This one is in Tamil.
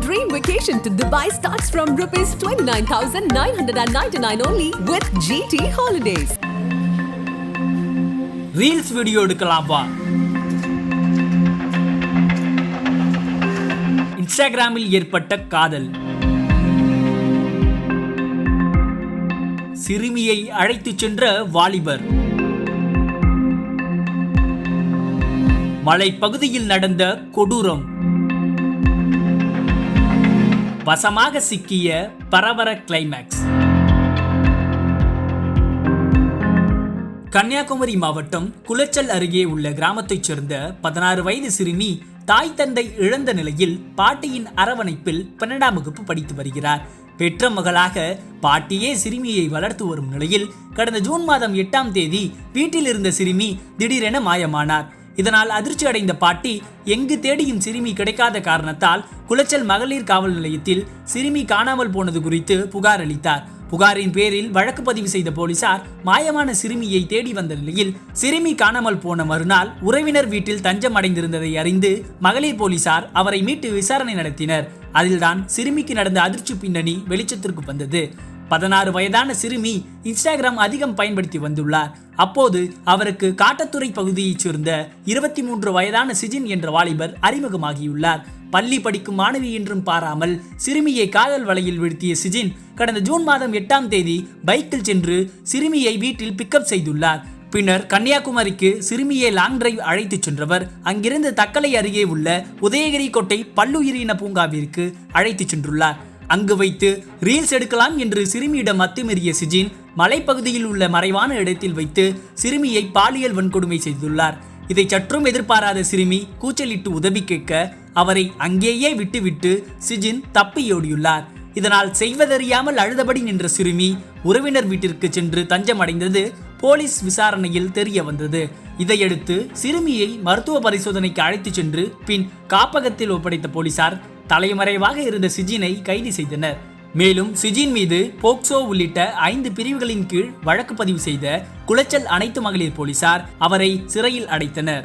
dream vacation to Dubai starts from rupees 29,999 only with GT Holidays. Reels video எடுக்கலாம் வா. இன்ஸ்டாகிராமில் ஏற்பட்ட காதல். சிறுமியை அழைத்துச் சென்ற வாலிபர். மலைப்பகுதியில் நடந்த கொடூரம். வசமாக சிக்கிய பரவர கிளைமேக்ஸ் கன்னியாகுமரி மாவட்டம் குளச்சல் அருகே உள்ள கிராமத்தைச் சேர்ந்த பதினாறு வயது சிறுமி தாய் தந்தை இழந்த நிலையில் பாட்டியின் அரவணைப்பில் பன்னெண்டாம் வகுப்பு படித்து வருகிறார். பெற்ற மகளாக பாட்டியே சிறுமியை வளர்த்து வரும் நிலையில் கடந்த ஜூன் மாதம் எட்டாம் தேதி வீட்டில் இருந்த சிறுமி திடீரென மாயமானார். இதனால் அதிர்ச்சி அடைந்த பாட்டி எங்கு தேடியும் சிறுமி கிடைக்காத காரணத்தால் குளச்சல் மகளிர் காவல் நிலையத்தில் சிறுமி காணாமல் போனது குறித்து புகார் அளித்தார். புகாரின் பேரில் வழக்கு பதிவு செய்த போலீசார் மாயமான சிறுமியை தேடி வந்த நிலையில் சிறுமி காணாமல் போன மறுநாள் உறவினர் வீட்டில் தஞ்சம் அடைந்திருந்ததை அறிந்து மகளிர் போலீசார் அவரை மீட்டு விசாரணை நடத்தினர். அதில்தான் சிறுமிக்கு நடந்த அதிர்ச்சி பின்னணி வெளிச்சத்திற்கு வந்தது. பதினாறு வயதான சிறுமி இன்ஸ்டாகிராம் அதிகம் பயன்படுத்தி வந்துள்ளார். அப்போது அவருக்கு காட்டத்துறை பகுதியைச் சேர்ந்த இருபத்தி மூன்று வயதான சிஜின் என்ற வாலிபர் அறிமுகமாகியுள்ளார். பள்ளி படிக்கும் மாணவி என்றும் பாராமல் சிறுமியை காதல் வலையில் வீழ்த்திய சிஜின் கடந்த ஜூன் மாதம் எட்டாம் தேதி பைக்கில் சென்று சிறுமியை வீட்டில் பிக்கப் செய்துள்ளார். பின்னர் கன்னியாகுமரிக்கு சிறுமியை லாங் டிரைவ் அழைத்துச் சென்றவர் அங்கிருந்து தக்கலை அருகே உள்ள உதயகிரி கோட்டை பல்லுயிரின பூங்காவிற்கு அழைத்துச் சென்றுள்ளார். அங்கு வைத்து ரீல்ஸ் எடுக்கலாம் என்று சிறுமியிடம் அத்துமீறிய சிஜின் மலைப்பகுதியில் உள்ள மறைவான இடத்தில் வைத்து சிறுமியை பாலியல் வன்கொடுமை செய்துள்ளார். இதை சற்றும் எதிர்பாராத சிறுமி கூச்சலிட்டு உதவி கேட்க அவரை அங்கேயே விட்டுவிட்டு சிஜின் தப்பியோடியுள்ளார் இதனால் செய்வதறியாமல் அழுதபடி நின்ற சிறுமி உறவினர் வீட்டிற்கு சென்று தஞ்சமடைந்தது போலீஸ் விசாரணையில் தெரிய வந்தது. இதையடுத்து சிறுமியை மருத்துவ பரிசோதனைக்கு அழைத்துச் சென்று பின் காப்பகத்தில் ஒப்படைத்த போலீசார் தலைமறைவாக இருந்த சிஜினை கைது செய்தனர். மேலும் சிஜின் மீது போக்சோ உள்ளிட்ட ஐந்து பிரிவுகளின் கீழ் வழக்கு பதிவு செய்த குளச்சல் அனைத்து மகளிர் போலீசார் அவரை சிறையில் அடைத்தனர்.